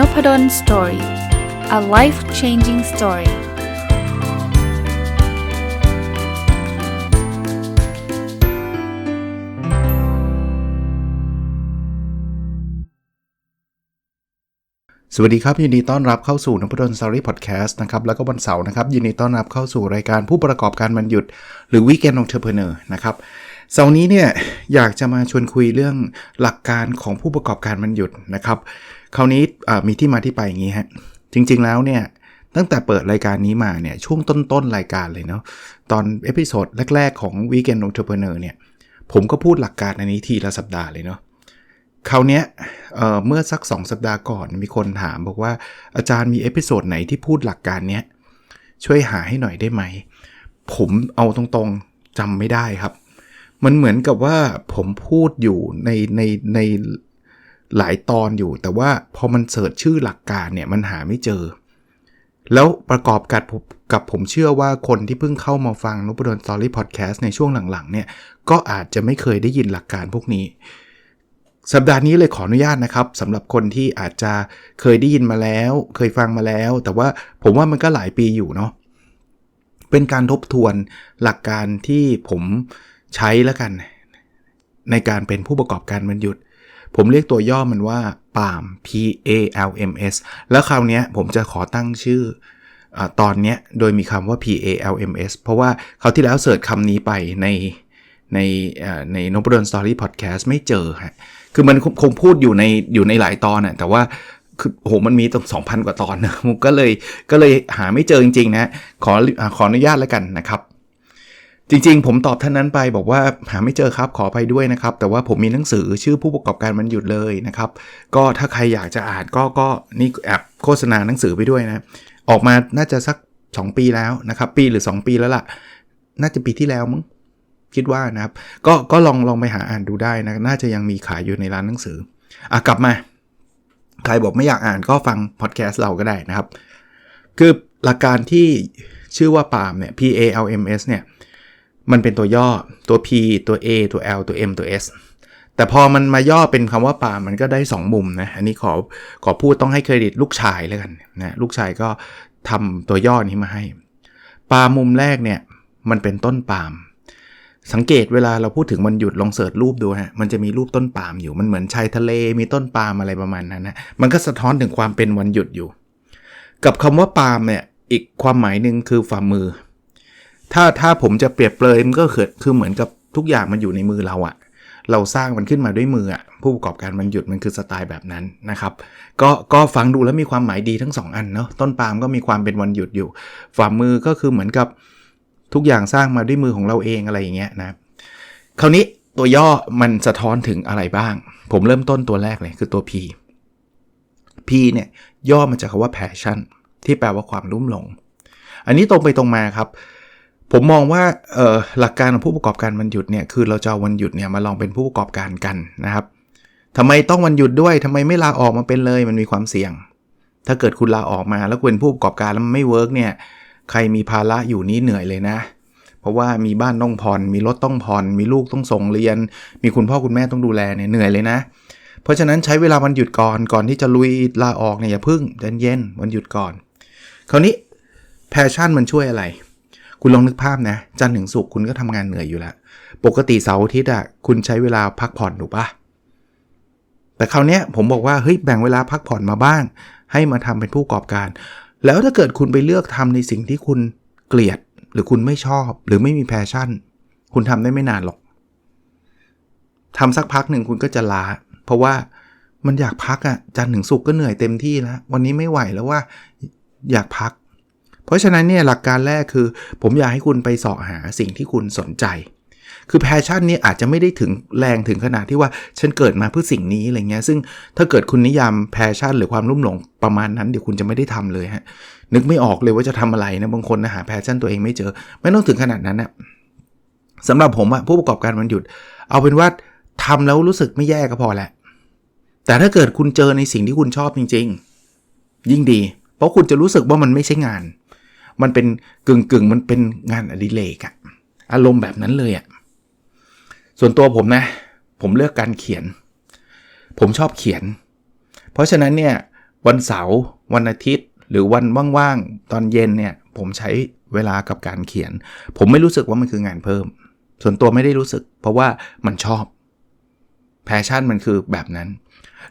n o p ด d o สตอรี่ a life changing story สวัสดีครับ ยินดีต้อนรับเข้าสู่นพดลสตอรี่พอดแคสต์นะครับแล้วก็วันเสาร์นะครับ ยินดีต้อนรับเข้าสู่รายการผู้ประกอบการบรรยุด หรือ Weekend Entrepreneur นะครับ เสาร์นี้เนี่ยอยากจะมาชวนคุยเรื่องหลักการของผู้ประกอบการมันหยุดนะครับ คราวนี้มีที่มาที่ไปอย่างนี้ฮะจริง ๆแล้วเนี่ยตั้งแต่เปิดรายการนี้มาเนี่ยช่วงต้นๆรายการเลยเนาะตอนเอพิโซดแรก ๆ ของ Weekend Entrepreneur เนี่ยผมก็พูดหลักการอันนี้ทีละสัปดาห์เลยเนาะคราวนี้เเมื่อสัก 2 สัปดาห์ก่อนมีคนถามบอกว่าอาจารย์มีเอพิโซดไหนที่พูดหลักการเนี้ยช่วยหาให้หน่อยได้ไหม ผมเอาตรงๆจำไม่ได้ครับ มันเหมือนกับว่าผมพูดอยู่ในในในหลายตอนอยู่ แต่ว่าพอมันเสิร์ชชื่อหลักการเนี่ยมันหาไม่เจอ แล้วประกอบกับกับผมเชื่อว่าคนที่เพิ่งเข้ามาฟังนุบดลสตอรี่พอดแคสต์ในช่วงหลังๆเนี่ยก็อาจจะไม่เคยได้ยินหลักการพวกนี้ สัปดาห์นี้เลยขออนุญาตนะครับสำหรับคนที่อาจจะเคยได้ยินมาแล้ว เคยฟังมาแล้ว แต่ว่าผมว่ามันก็หลายปีอยู่เนาะเป็นการทบทวนหลักการที่ผม ใช้แล้วกัน ในการเป็นผู้ประกอบการมันหยุด ผมเรียกตัวย่อมันว่าปาม P A L M S แล้วคราวนี้ผมจะขอตั้งชื่ออตอนนี้โดยมีคำว่า P A L M S เพราะว่าเขาที่แล้วเสิร์ชคำนี้ไปในในในนบดอนสตอรี่พอดแคสต์ไม่เจอฮะ คือมันคงพูดอยู่ในอยู่ในหลายตอนน่ะ แต่ว่าคือโหมันมีตั้ง2,000กว่าตอนนะผมก็เลยก็เลยหาไม่เจอจริงๆนะ ขอขออนุญาตแล้วกันนะครับ จริงๆ ผมตอบท่านนั้นไปบอกว่าหาไม่เจอครับขอไปด้วยนะครับ แต่ว่าผมมีหนังสือชื่อผู้ประกอบการมันหยุดเลยนะครับ ก็ถ้าใครอยากจะอ่านก็ก็นี่แอบโฆษณาหนังสือไปด้วยนะ ออกมาน่าจะสัก 2 ปีแล้วนะครับ ปีหรือ 2 ปีแล้วล่ะ น่าจะปีที่แล้วมั้งคิดว่านะครับ ก็ก็ลองลองไปหาอ่านดูได้นะน่าจะยังมีขายอยู่ในร้านหนังสืออะกลับมา ใครบอกไม่อยากอ่านก็ฟังพอดแคสต์เราก็ได้นะครับ คือหลักการที่ชื่อว่าปาล์มเนี่ย P A L M S เนี่ย มันเป็นตัวย่อตัว P ตัว A ตัว L ตัว M ตัว S แต่พอมันมาย่อเป็นคำว่าปามันก็ได้ 2 มุมนะ อันนี้ขอขอพูดต้องให้เครดิตลูกชายแล้วกันนะลูกชายก็ทำตัวย่อนี้มาให้ปามุมแรกเนี่ยมันเป็นต้นปาล์มสังเกตเวลาเราพูดถึงวันหยุดลองเสิร์ชรูปดูฮะมันจะมีรูปต้นปาล์มอยู่มันเหมือนชายทะเลมีต้นปาล์มอะไรประมาณนั้นนะมันก็สะท้อนถึงความเป็นวันหยุดอยู่ กับคำว่าปาล์มเนี่ยอีกความหมายหนึ่งคือฝ่ามือ ถ้าถ้าผมจะเปรียบเปรยมันก็เกิดคือเหมือนกับทุกอย่างมันอยู่ในมือเราอะเราสร้างมันขึ้นมาด้วยมืออะผู้ประกอบการมันหยุดมันคือสไตล์แบบนั้นนะครับ ก็ก็ฟังดูแล้วมีความหมายดีทั้ง 2 อันเนาะต้นปาล์มก็มีความเป็นวันหยุดอยู่ ฝ่ามือก็คือเหมือนกับทุกอย่างสร้างมาด้วยมือของเราเองอะไรอย่างเงี้ยนะคราวนี้ตัวย่อมันสะท้อนถึงอะไรบ้าง ผมเริ่มต้นตัวแรกเลยคือตัว P P เนี่ยย่อมาจากคาว่า passion ที่แปลว่าความรุ่มหลง อันนี้ตรงไปตรงมาครับ ผมมองว่าหลักการของผู้ประกอบการวันหยุดเนี่ยคือเราจะวันหยุดเนี่ยมาลองเป็นผู้ประกอบการกันนะครับทำไมต้องวันหยุดด้วยทำไมไม่ลาออกมาเป็นเลยมันมีความเสี่ยง ถ้าเกิดคุณลาออกมาแล้วคุณเป็นผู้ประกอบการแล้วมันไม่เวิร์กเนี่ยใครมีภาระอยู่นี้เหนื่อยเลยนะ เพราะว่ามีบ้านต้องผ่อนมีรถต้องผ่อนมีลูกต้องส่งเรียน มีคุณพ่อคุณแม่ต้องดูแลเนี่ยเหนื่อยเลยนะ เพราะฉะนั้นใช้เวลาวันหยุดก่อนก่อนที่จะลุยลาออกเนี่ยอย่าพึ่งเย็นๆวันหยุดก่อน คราวนี้แพชชั่นมันช่วยอะไร คุณลองนึกภาพนะจันทร์ถึงศุกร์คุณก็ทำงานเหนื่อยอยู่แล้ว ปกติเสาร์อาทิตย์อะคุณใช้เวลาพักผ่อนถูกปะแต่คราวนี้ผมบอกว่าเฮ้ยแบ่งเวลาพักผ่อนมาบ้าง ให้มาทำเป็นผู้ประกอบการ แล้วถ้าเกิดคุณไปเลือกทำในสิ่งที่คุณเกลียด หรือคุณไม่ชอบ หรือไม่มีแพชชั่น คุณทำได้ไม่นานหรอกทำสักพักหนึ่งคุณก็จะลาเพราะว่ามันอยากพักอะ่ะจันทร์ถึงศุกร์ก็เหนื่อยเต็มที่แล้ว วันนี้ไม่ไหวแล้วว่าอยากพัก เพราะฉะนั้นเนี่ยหลักการแรกคือ ผมอยากให้คุณไปสาะหาสิ่งที่คุณสนใจ คือแพชชั่นนี่อาจจะไม่ได้ถึงแรงถึงขนาดที่ว่าฉันเกิดมาเพื่อสิ่งนี้อะไรเงี้ยซึ่งถ้าเกิดคุณนิยามแพชชั่น หรือความรุ่มหลงประมาณนั้นเดี๋ยวคุณจะไม่ได้ทำเลยฮะนึกไม่ออกเลยว่าจะทำอะไรนะบางคนนะหาแพชชั่นตัวเองไม่เจอ ไม่ต้องถึงขนาดนั้นนะสำหรับผมอะผู้ประกอบการมันหยุด เอาเป็นว่าทำแล้วรู้สึกไม่แย่ก็พอแหละ แต่ถ้าเกิดคุณเจอในสิ่งที่คุณชอบจริง ๆ ยิ่งดี เพราะคุณจะรู้สึกว่ามันไม่ใช่งาน มันเป็นกึ่งกึ่งมันเป็นงานอดิเรกอะอารมณ์แบบนั้นเลยอะส่วนตัวผมนะ ผมเลือกการเขียน ผมชอบเขียน เพราะฉะนั้นเนี่ยวันเสาร์วันอาทิตย์หรือวันว่างๆ ตอนเย็นเนี่ย ผมใช้เวลากับการเขียน ผมไม่รู้สึกว่ามันคืองานเพิ่ม ส่วนตัวไม่ได้รู้สึก เพราะว่ามันชอบแพชชั่นมันคือแบบนั้น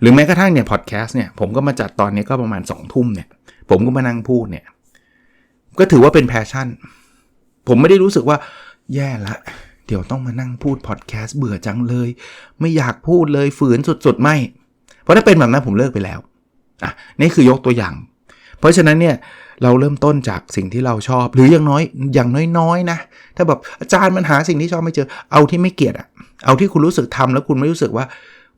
หรือแม้กระทั่งเนี่ยพอดแคสต์เนี่ยผมก็มาจัดตอนนี้ก็ประมาณ2องทุ่มเนี่ย ผมก็มานั่งพูดเนี่ย ก็ถือว่าเป็นแพชชั่น ผมไม่ได้รู้สึกว่าแย่ละ เดี๋ยวต้องมานั่งพูดพอดแคสต์เบื่อจังเลย ไม่อยากพูดเลยฝืนสุดๆ ไม่ เพราะถ้าเป็นแบบนั้นผมเลิกไปแล้วอะนี่คือยกตัวอย่าง เพราะฉะนั้นเนี่ยเราเริ่มต้นจากสิ่งที่เราชอบ หรืออย่างน้อยอย่างน้อยๆนะ ถ้าแบบอาจารย์มันหาสิ่งที่ชอบไม่เจอ เอาที่ไม่เกลียดอะเอาที่คุณรู้สึกทำแล้วคุณไม่รู้สึกว่า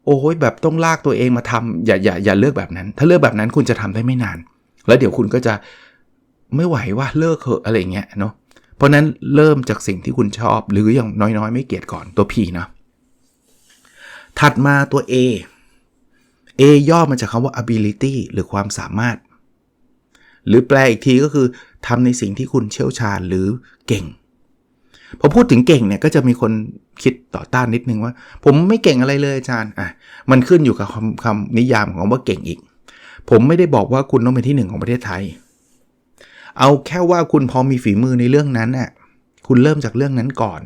โอ้ยแบบต้องลากตัวเองมาทำอย่าอย่าอย่าเลือกแบบนั้น ถ้าเลือกแบบนั้นคุณจะทำได้ไม่นาน แล้วเดี๋ยวคุณก็จะ ไม่ไหวว่าเลิกเถอะอะไรเงี้ยเนาะเพราะนั้นเริ่มจากสิ่งที่คุณชอบหรืออย่างน้อยๆ ไม่เกียดก่อนตัว P นะถัดมาตัว A A ย่อมาจากคำว่า ability หรือความสามารถ หรือแปลอีกทีก็คือทำในสิ่งที่คุณเชี่ยวชาญหรือเก่งพอพูดถึงเก่งเนี่ยก็จะมีคนคิดต่อต้านนิดนึงว่า ผมไม่เก่งอะไรเลยอาจารย์อะมันขึ้นอยู่กับคำคำนิยามของว่าเก่งอีก ผมไม่ได้บอกว่าคุณต้องเป็นที่หนึ่งของประเทศไทย เอาแค่ว่าคุณพอมีฝีมือในเรื่องนั้นน่ะคุณเริ่มจากเรื่องนั้นก่อน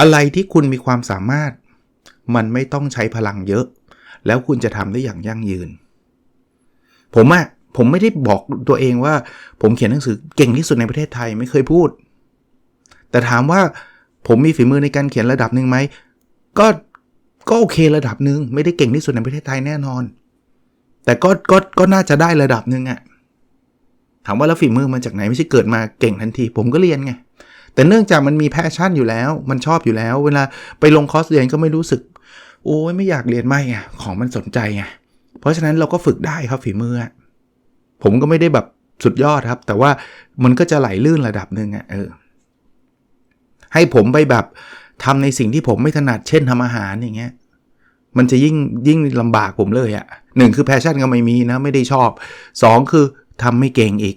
อะไรที่คุณมีความสามารถ มันไม่ต้องใช้พลังเยอะ แล้วคุณจะทำได้อย่างยั่งยืน ผมอะผมไม่ได้บอกตัวเองว่า ผมเขียนหนังสือเก่งที่สุดในประเทศไทยไม่เคยพูด แต่ถามว่าผมมีฝีมือในการเขียนระดับหนึ่งไหมก็ก็โอเคระดับหนึ่งไม่ได้เก่งที่สุดในประเทศไทยแน่นอน แต่ก็ก็ก็น่าจะได้ระดับหนึ่งอะ ถามว่าแล้วฝีมือมาจากไหนไม่ใช่เกิดมาเก่งทันที ผมก็เรียนไง แต่เนื่องจากมันมีแพชชั่นอยู่แล้ว มันชอบอยู่แล้ว เวลาไปลงคอร์สเรียนก็ไม่รู้สึก โอ้ยไม่อยากเรียนไม่ไงของมันสนใจไงเพราะฉะนั้นเราก็ฝึกได้ครับฝีมือ ผมก็ไม่ได้แบบสุดยอดครับ แต่ว่ามันก็จะไหลลื่นระดับหนึ่งอะ่ะเออให้ผมไปแบบทำในสิ่งที่ผมไม่ถนัดเช่นทำอาหารอย่างเงี้ยมันจะยิ่งยิ่งลำบากผมเลยอะ่ะหนึ่งคือแพชชั่นก็ไม่มีนะไม่ได้ชอบ 2 คือ ทำไม่เก่งอีก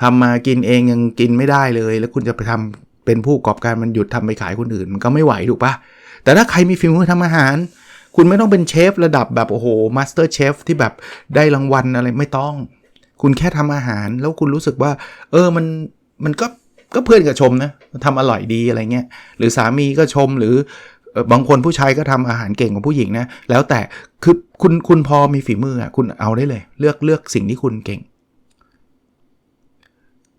ทำมากินเองยังกินไม่ได้เลย แล้วคุณจะไปทำเป็นผู้ประกอบการมันหยุดทำไปขายคนอื่น มันก็ไม่ไหวถูกปะแต่ถ้าใครมีฝีมือทำอาหาร คุณไม่ต้องเป็นเชฟระดับแบบโอ้โหมาสเตอร์เชฟที่แบบได้รางวัลอะไรไม่ต้อง คุณแค่ทำอาหาร แล้วคุณรู้สึกว่า เออมันมันก็ก็เพื่อนกับชมนะทำอร่อยดีอะไรเงี้ยหรือสามีก็ชมหรือ บางคนผู้ชายก็ทำอาหารเก่งกว่าผู้หญิงนะ แล้วแต่คือคุณคุณพอมีฝีมืออะคุณเอาได้เลย เลือกเลือกสิ่งที่คุณเก่ง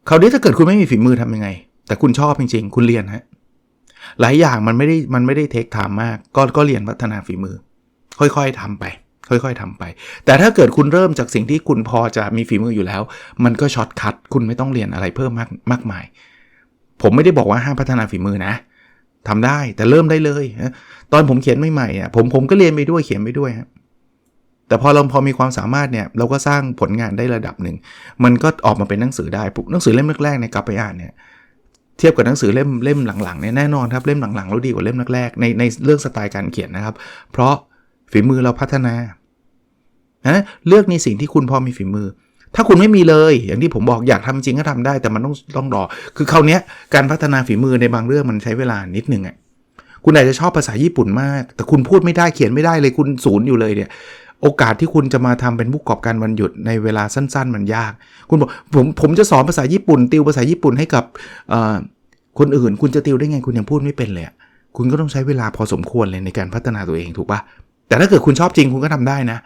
คราวนี้ถ้าเกิดคุณไม่มีฝีมือทำยังไง แต่คุณชอบจริง ๆ คุณเรียนฮะหลายอย่างมันไม่ได้มันไม่ได้เทคไทม์มาก ก็ก็เรียนพัฒนาฝีมือ ค่อยๆทำไป ค่อยๆทำไป แต่ถ้าเกิดคุณเริ่มจากสิ่งที่คุณพอจะมีฝีมืออยู่แล้ว มันก็ช็อตคัดคุณไม่ต้องเรียนอะไรเพิ่มมากมากมาย ผมไม่ได้บอกว่าห้ามพัฒนาฝีมือนะ ทำได้แต่เริ่มได้เลยตอนผมเขียนใหม่ๆอะผมผมก็เรียนไปด้วยเขียนไปด้วยครับแต่พอเราพอมีความสามารถเนี่ยเราก็สร้างผลงานได้ระดับหนึ่ง มันก็ออกมาเป็นหนังสือได้หนังสือเล่มแรกๆในกลับไปอ่านเนี่ยเทียบกับหนังสือเล่มเล่มหลังๆเนี่ยแน่นอนครับเล่มหลังๆเราดีกว่าเล่มแรกๆในในเรื่องสไตล์การเขียนนะครับ เพราะฝีมือเราพัฒนานะเลือกในสิ่งที่คุณพอมีฝีมือ ถ้าคุณไม่มีเลย อย่างที่ผมบอกอยากทำจริงก็ทำได้ แต่มันต้องต้องรอ คือคราวนี้การพัฒนาฝีมือในบางเรื่องมันใช้เวลานิดนึงอะคุณอาจจะชอบภาษาญี่ปุ่นมาก แต่คุณพูดไม่ได้เขียนไม่ได้เลยคุณศูนย์อยู่เลยเนี่ยโอกาสที่คุณจะมาทำเป็นผู้ประกอบการวันหยุดในเวลาสั้น ๆ มันยาก คุณบอกผมผมจะสอนภาษาญี่ปุ่น ติวภาษาญี่ปุ่นให้กับคนอื่น คุณจะติวได้ไงคุณยังพูดไม่เป็นเลยคุณก็ต้องใช้เวลาพอสมควรเลยในการพัฒนาตัวเองถูกปะแต่ถ้าเกิดคุณชอบจริงคุณก็ทำได้นะ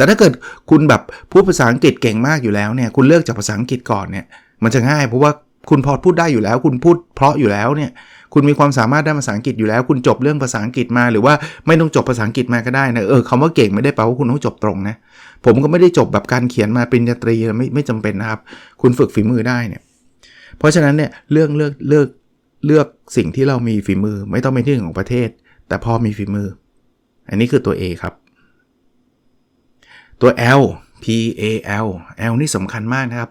แต่ถ้าเกิดคุณแบบพูดภาษาอังกฤษเก่งมากอยู่แล้วเนี่ยคุณเลือกจากภาษาอังกฤษก่อนเนี่ยมันจะง่ายเพราะว่าคุณพอพูดได้อยู่แล้ว คุณพูดเพราะอยู่แล้วเนี่ยคุณมีความสามารถด้านภาษาอังกฤษอยู่แล้ว คุณจบเรื่องภาษาอังกฤษมา หรือว่าไม่ต้องจบภาษาอังกฤษมาก็ได้นะเออคำว่าเก่งไม่ได้แปลว่าคุณต้องจบตรงนะผมก็ไม่ได้จบแบบการเขียนมาปริญญาตรีไม่ไม่จำเป็นนะครับ คุณฝึกฝีมือได้เนี่ยเพราะฉะนั้นเนี่ยเรื่องเลือกเลือกเลือกสิ่งที่เรามีฝีมือ ไม่ต้องเป็นที่หนึ่งของประเทศ แต่พอมีฝีมือ อันนี้คือตัว A ครับ ตัว L P A L L นี่สำคัญมากนะครับ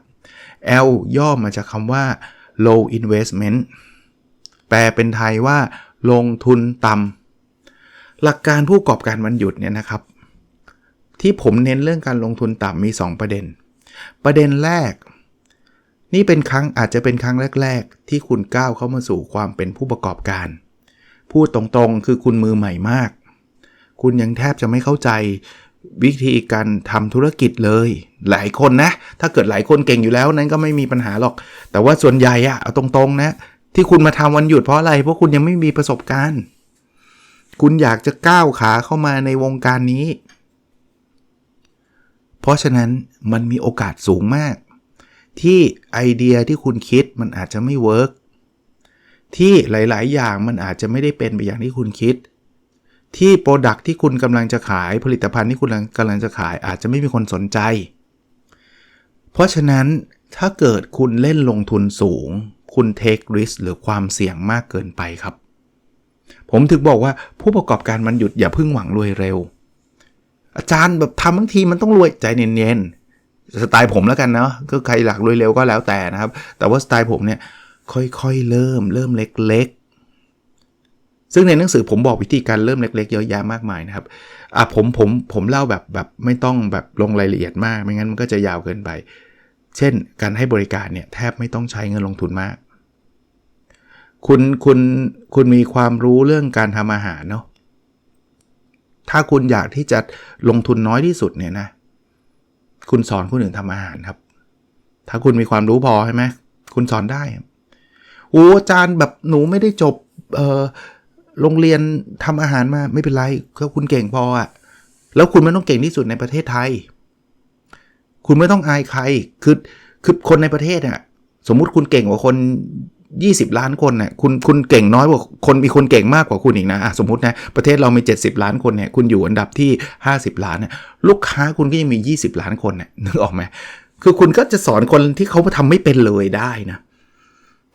L ย่อมาจากคำว่า low investment แปลเป็นไทยว่า ลงทุนต่ำหลักการผู้ประกอบการวันหยุดเนี่ยนะครับ ที่ผมเน้นเรื่องการลงทุนต่ำมี 2 ประเด็น ประเด็นแรก นี่เป็นครั้งอาจจะเป็นครั้งแรก ๆ ที่คุณก้าวเข้ามาสู่ความเป็นผู้ประกอบการ พูดตรงๆ คือคุณมือใหม่มาก คุณยังแทบจะไม่เข้าใจ วิธีการทำธุรกิจเลย หลายคนนะ ถ้าเกิดหลายคนเก่งอยู่แล้วนั้นก็ไม่มีปัญหาหรอก แต่ว่าส่วนใหญ่อะเอาตรงๆนะ ที่คุณมาทำวันหยุดเพราะอะไร เพราะคุณยังไม่มีประสบการณ์ คุณอยากจะก้าวขาเข้ามาในวงการนี้ เพราะฉะนั้นมันมีโอกาสสูงมาก ที่ไอเดียที่คุณคิดมันอาจจะไม่เวิร์กที่หลาย ๆ อย่างมันอาจจะไม่ได้เป็นไปอย่างที่คุณคิด ที่โปรดักที่คุณกำลังจะขายผลิตภัณฑ์ที่คุณกำลังจะขายอาจจะไม่มีคนสนใจ เพราะฉะนั้นถ้าเกิดคุณเล่นลงทุนสูง คุณเทคริสหรือความเสี่ยงมากเกินไปครับ ผมถึงบอกว่าผู้ประกอบการมันหยุดอย่าพึ่งหวังรวยเร็ว อาจารย์แบบทำบางทีมันต้องรวยใจเย็นๆสไตล์ผมแล้วกันเนาะก็ใครหลักรวยเร็วก็แล้วแต่นะครับ แต่ว่าสไตล์ผมเนี่ยค่อยๆเริ่มเริ่มเล็กๆ ซึ่งในหนังสือผมบอกวิธีการเริ่มเล็กๆเยอะแยะมากมายนะครับอะผมผมผมเล่าแบบแบบไม่ต้องแบบลงรายละเอียดมาก ไม่งั้นมันก็จะยาวเกินไป เช่น การให้บริการเนี่ยแทบไม่ต้องใช้เงินลงทุนมาก คุณคุณคุณมีความรู้เรื่องการทำอาหารเนาะถ้าคุณอยากที่จะลงทุนน้อยที่สุดเนี่ยนะ คุณสอนคนอื่นทำอาหารครับ ถ้าคุณมีความรู้พอใช่ไหมคุณสอนได้โอ้อาจารย์แบบหนูไม่ได้จบเออ โรงเรียนทำอาหารมาไม่เป็นไรถ้าคุณเก่งพออะแล้วคุณไม่ต้องเก่งที่สุดในประเทศไทย คุณไม่ต้องอายใคร คือคือคนในประเทศอะสมมุติคุณเก่งกว่าคน 20 ล้านคนน่ะคุณคุณเก่งน้อยกว่าคนมีคนเก่งมากกว่าคุณอีกนะะสมมตินะประเทศเรามี 70 ล้านคนเนี่ยคุณอยู่อันดับที่ 50 ล้านเนี่ยลูกค้าคุณก็ยังมี 20 ล้านคนเนี่ยนึกออกไหมคือคุณก็จะสอนคนที่เขาทำไม่เป็นเลยได้นะ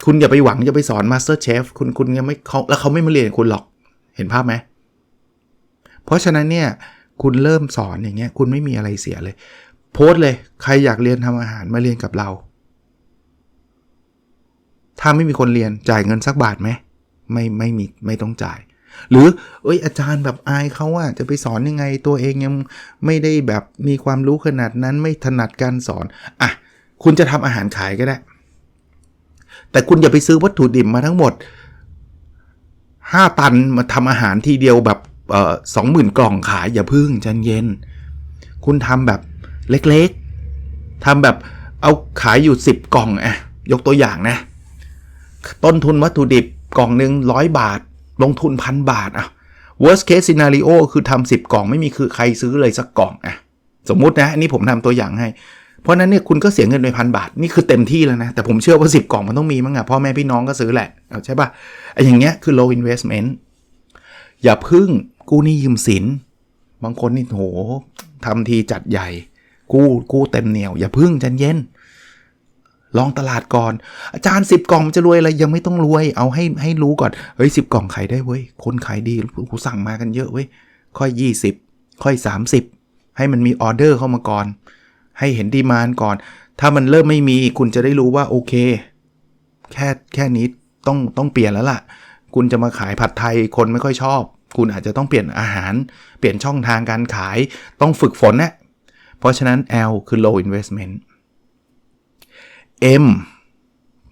คุณอย่าไปหวังจะไปสอนมาสเตอร์เชฟคุณคุณยังไม่เขาแล้วเขาไม่มาเรียนคุณหรอกเห็นภาพไหม เพราะฉะนั้นเนี่ยคุณเริ่มสอนอย่างเงี้ยคุณไม่มีอะไรเสียเลย โพสเลยใครอยากเรียนทำอาหารมาเรียนกับเรา ถ้าไม่มีคนเรียนจ่ายเงินสักบาทไหมไม่ไม่มีไม่ต้องจ่าย หรือเอ้ยอาจารย์แบบอายเขาว่าจะไปสอนยังไงตัวเองยังไม่ได้แบบมีความรู้ขนาดนั้นไม่ถนัดการสอนอะคุณจะทำอาหารขายก็ได้ แต่คุณอย่าไปซื้อวัตถุดิบมาทั้งหมด 5 ตันมาทำอาหารทีเดียวแบบสองหมื่นกล่องขายอย่าพึ่งใจเย็น คุณทำแบบเล็กๆทำแบบเอาขายอยู่ 10 กล่องอะยกตัวอย่างนะ ต้นทุนวัตถุดิบกล่องหนึ่งร้อยบาท ลงทุนพันบาทอะ worst case scenario คือทำสิบกล่องไม่มีคือใครซื้อเลยสักกล่องอะสมมุตินะ อันนี้ผมทำตัวอย่างให้ เพราะนั้นเนี่ยคุณก็เสียเงินไปพันบาท นี่คือเต็มที่แล้วนะ แต่ผมเชื่อว่า 10 กล่องมันต้องมีมั้งอะพ่อแม่พี่น้องก็ซื้อแหละใช่ปะไอ้อย่างเงี้ยคือ low investment อย่าพึ่งกู้หนี้ยืมสิน บางคนนี่โหทำทีจัดใหญ่ กู้กู้เต็มเหนียว อย่าพึ่งใจเย็น ลองตลาดก่อน อาจารย์สิบกล่องมันจะรวยอะไรยังไม่ต้องรวย เอาให้ให้รู้ก่อนเฮ้ยสิบกล่องขายได้เว้ยคนขายดีกูสั่งมากันเยอะเว้ยค่อย 20 ค่อย 30 ให้มันมีออเดอร์เข้ามาก่อน ให้เห็นดีมานก่อน ถ้ามันเริ่มไม่มีคุณจะได้รู้ว่าโอเค แค่แค่นี้ต้องต้องเปลี่ยนแล้วล่ะ คุณจะมาขายผัดไทยคนไม่ค่อยชอบ คุณอาจจะต้องเปลี่ยนอาหาร เปลี่ยนช่องทางการขายต้องฝึกฝนนะเพราะฉะนั้น L คือ low investment M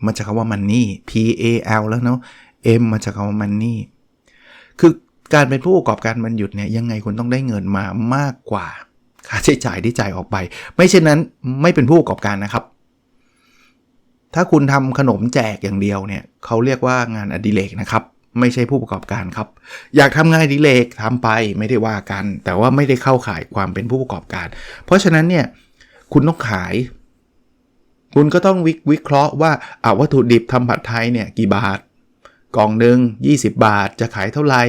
มาจากคำว่า money P A L แล้วเนาะ M มาจากคำว่า money คือการเป็นผู้ประกอบการมันหยุดเนี่ยยังไงคุณต้องได้เงินมามากกว่า ค่าใช้จ่ายที่จ่ายออกไป ไม่เช่นนั้นไม่เป็นผู้ประกอบการนะครับ ถ้าคุณทำขนมแจกอย่างเดียวเนี่ยเขาเรียกว่างานอดิเรกนะครับ ไม่ใช่ผู้ประกอบการครับ อยากทำงานอดิเรกทำไปไม่ได้ว่ากัน แต่ว่าไม่ได้เข้าข่ายความเป็นผู้ประกอบการ เพราะฉะนั้นเนี่ยคุณต้องขาย คุณก็ต้องวิวเคราะห์ว่าอาวัตถุดิบทำผัดไทยเนี่ยกี่บาท กล่องหนึ่ง20 บาทจะขายเท่าไหร่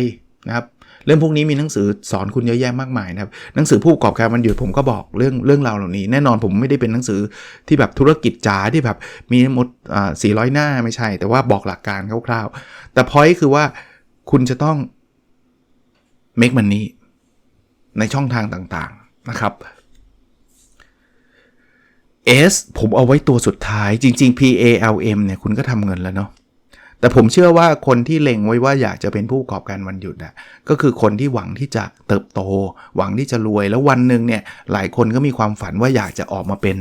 นะครับ เรื่องพวกนี้มีหนังสือสอนคุณเยอะแยะมากมายนะครับหนังสือผู้ประกอบการมันหยุดผมก็บอกเรื่องเรื่องราวเหล่านี้ แน่นอนผมไม่ได้เป็นหนังสือที่แบบธุรกิจจ๋าที่แบบมีหมดอ่าสี่ร้อยหน้าไม่ใช่ แต่ว่าบอกหลักการคร่าวๆ แต่พอยคือว่าคุณจะต้อง make money ในช่องทางต่างๆนะครับ S ผมเอาไว้ตัวสุดท้ายจริง ๆ P A L M เนี่ยคุณก็ทำเงินแล้วเนาะ แต่ผมเชื่อว่าคนที่เล็งไว้ว่าอยากจะเป็นผู้ประกอบการวันหยุดอะก็คือคนที่หวังที่จะเติบโต หวังที่จะรวยแล้ววันหนึ่งเนี่ยหลายคนก็มีความฝันว่าอยากจะออกมาเป็น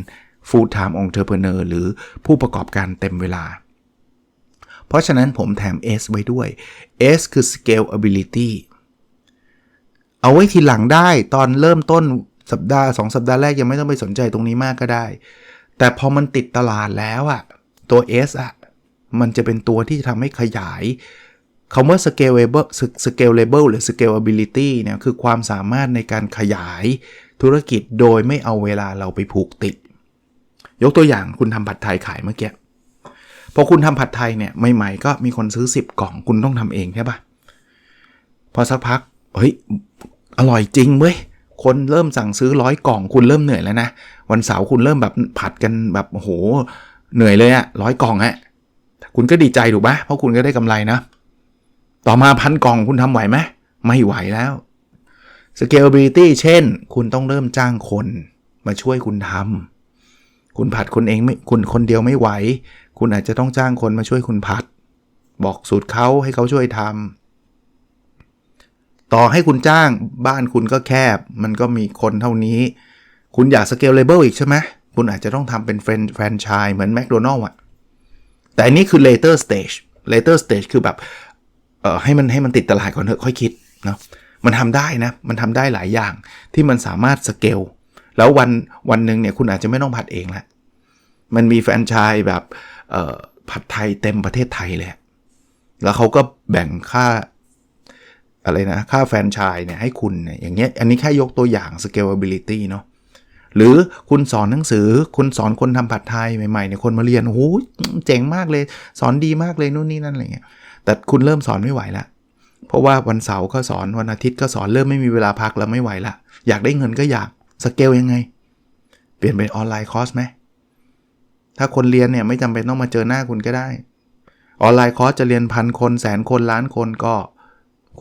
full time entrepreneur หรือผู้ประกอบการเต็มเวลา เพราะฉะนั้นผมแถม S ไว้ด้วย S คือ scalability เอาไว้ทีหลังได้ตอนเริ่มต้นสัปดาห์ 2 สัปดาห์แรกยังไม่ต้องไปสนใจตรงนี้มากก็ได้ แต่พอมันติดตลาดแล้วอะตัว S อะ มันจะเป็นตัวที่ทำให้ขยายคำว่า scalable scalable หรือ scalability เนี่ยคือความสามารถในการขยายธุรกิจโดยไม่เอาเวลาเราไปผูกติด ยกตัวอย่างคุณทำผัดไทยขายเมื่อกี้พอคุณทำผัดไทยเนี่ยใหม่ๆก็มีคนซื้อ 10 กล่องคุณต้องทำเองใช่ปะพอสักพักเฮ้ยอร่อยจริงเว้ยคนเริ่มสั่งซื้อร้อยกล่องคุณเริ่มเหนื่อยแล้วนะ วันเสาร์คุณเริ่มแบบผัดกันแบบโอ้โหเหนื่อยเลยอะร้อยกล่องอะ คุณก็ดีใจถูกปะเพราะคุณก็ได้กำไรนะ ต่อมาพันกล่องคุณทำไหวไหมไม่ไหวแล้ว scalability เช่น คุณต้องเริ่มจ้างคนมาช่วยคุณทำคุณผัดคนเองไม่คุณคนเดียวไม่ไหว คุณอาจจะต้องจ้างคนมาช่วยคุณผัด บอกสูตรเขาให้เขาช่วยทำต่อให้คุณจ้างบ้านคุณก็แคบ มันก็มีคนเท่านี้ คุณอยาก scalable อีกใช่ไหมคุณอาจจะต้องทำเป็นแฟรนไชส์เหมือน McDonald อะ แต่อันนี้คือ later stage later stage คือแบบเอ่อให้มันให้มันติดตลาดก่อนเถอะค่อยคิดเนาะมันทำได้นะ มันทำได้หลายอย่างที่มันสามารถสเกลแล้ววันวันหนึ่งเนี่ยคุณอาจจะไม่ต้องผัดเองล้วมันมีแฟนชส์แบบเอ่อผัดไทยเต็มประเทศไทยเลย แล้วเขาก็แบ่งค่าอะไรนะ ค่าแฟนชส์เนี่ยให้คุณเนี่ยอย่างเงี้ยอันนี้แค่ยกตัวอย่าง scalability เนาะ หรือคุณสอนหนังสือ คุณสอนคนทำผัดไทยใหม่ๆเนี่ยคนมาเรียนโอ้โหเจ๋งมากเลย สอนดีมากเลยนู่นนี่นั่นอะไรเงี้ยแต่คุณเริ่มสอนไม่ไหวละเพราะว่าวันเสาร์ก็สอนวันอาทิตย์ก็สอนเริ่มไม่มีเวลาพักแล้วไม่ไหวละอยากได้เงินก็อยากสเกลยังไง เปลี่ยนเป็นออนไลน์คอร์สไหมถ้าคนเรียนเนี่ยไม่จำเป็นต้องมาเจอหน้าคุณก็ได้ ออนไลน์คอร์สจะเรียนพันคนแสนคนล้านคนก็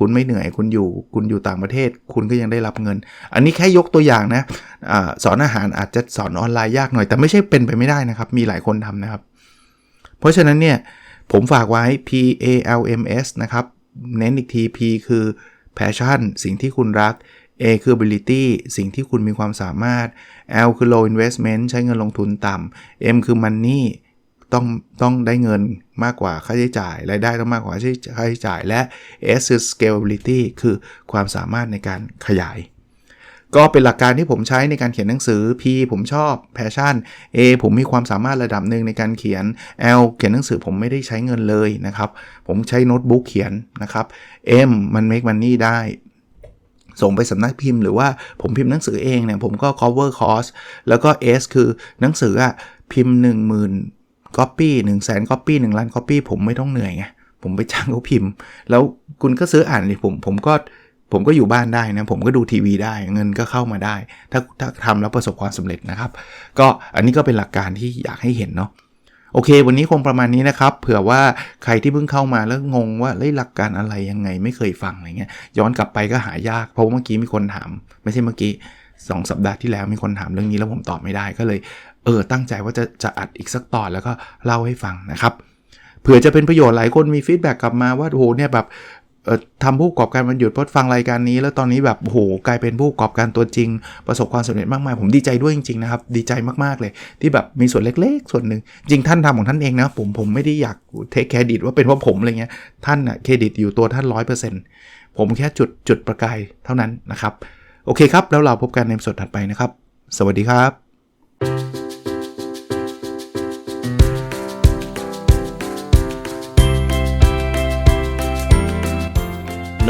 คุณไม่เหนื่อยคุณอยู่ คุณอยู่ต่างประเทศ คุณก็ยังได้รับเงิน อันนี้แค่ยกตัวอย่างนะอะสอนอาหารอาจจะสอนออนไลน์ยากหน่อย แต่ไม่ใช่เป็นไปไม่ได้นะครับ มีหลายคนทำนะครับ เพราะฉะนั้นเนี่ยผมฝากไว้ P A L M S นะครับ เน้นอีกที P คือ passion สิ่งที่คุณรัก A คือ ability สิ่งที่คุณมีความสามารถ L คือ low investment ใช้เงินลงทุนต่ำ M คือ money ต้องต้องได้เงินมากกว่าค่าใช้จ่ายรายได้ต้องมากกว่าค่าใช้จ่ายและ S คือ scalability คือความสามารถในการขยาย ก็เป็นหลักการที่ผมใช้ในการเขียนหนังสือ P ผมชอบ passion A ผมมีความสามารถระดับหนึ่งในการเขียน L เขียนหนังสือผมไม่ได้ใช้เงินเลยนะครับ ผมใช้โน้ตบุ๊กเขียนนะครับ M มัน make money ได้ส่งไปสำนักพิมพ์หรือว่าผมพิมพ์หนังสือเองเนี่ยผมก็ cover cost แล้วก็ S คือหนังสืออะพิมพ์ 1 0,000 copy 1 0 0 0 0 0 copy 1ล้าน copy ผมไม่ต้องเหนื่อยไงผมไปจ้างเขาพิมพ์ แล้วคุณก็ซื้ออ่านเลยผมผมก็ผมก็อยู่บ้านได้นะ ผมก็ดูทีวีได้เงินก็เข้ามาได้ ถ้าถ้าทำแล้วประสบความสำเร็จนะครับ ก็อันนี้ก็เป็นหลักการที่อยากให้เห็นเนาะโอเค วันนี้คงประมาณนี้นะครับ เผื่อว่าใครที่เพิ่งเข้ามาแล้วงงว่าเฮ้ยหลักการอะไรยังไงไม่เคยฟังอะไรเงี้ยย้อนกลับไปก็หายากเพราะเมื่อกี้มีคนถาม ไม่ใช่เมื่อกี้สองสัปดาห์ที่แล้วมีคนถามเรื่องนี้แล้วผมตอบไม่ได้ก็เลย เออตั้งใจว่าจะจะอัดอีกสักตอนแล้วก็เล่าให้ฟังนะครับเผื่อจะเป็นประโยชน์หลายคนมีฟีดแบ็กกลับมาว่าโอ้โหเนี่ยแบบทำผู้ประกอบการมันหยุดเพราะฟังรายการนี้ แล้วตอนนี้แบบโหกลายเป็นผู้ประกอบการตัวจริง ประสบความสำเร็จมากมายผมดีใจด้วยจริงๆนะครับดีใจมากๆเลย ที่แบบมีส่วนเล็กๆ ส่วนหนึ่งจริงท่านทำของท่านเองนะผมผมไม่ได้อยากเทคเครดิตว่าเป็นเพราะผมอะไรเงี้ยท่านอะเครดิตอยู่ตัวท่านร้อยเปอร์เซ็นต์ผมแค่จุดจุดประกายเท่านั้นนะครับโอเคครับแล้วเราพบกันในสดถัดไปนะครับ สวัสดีครับ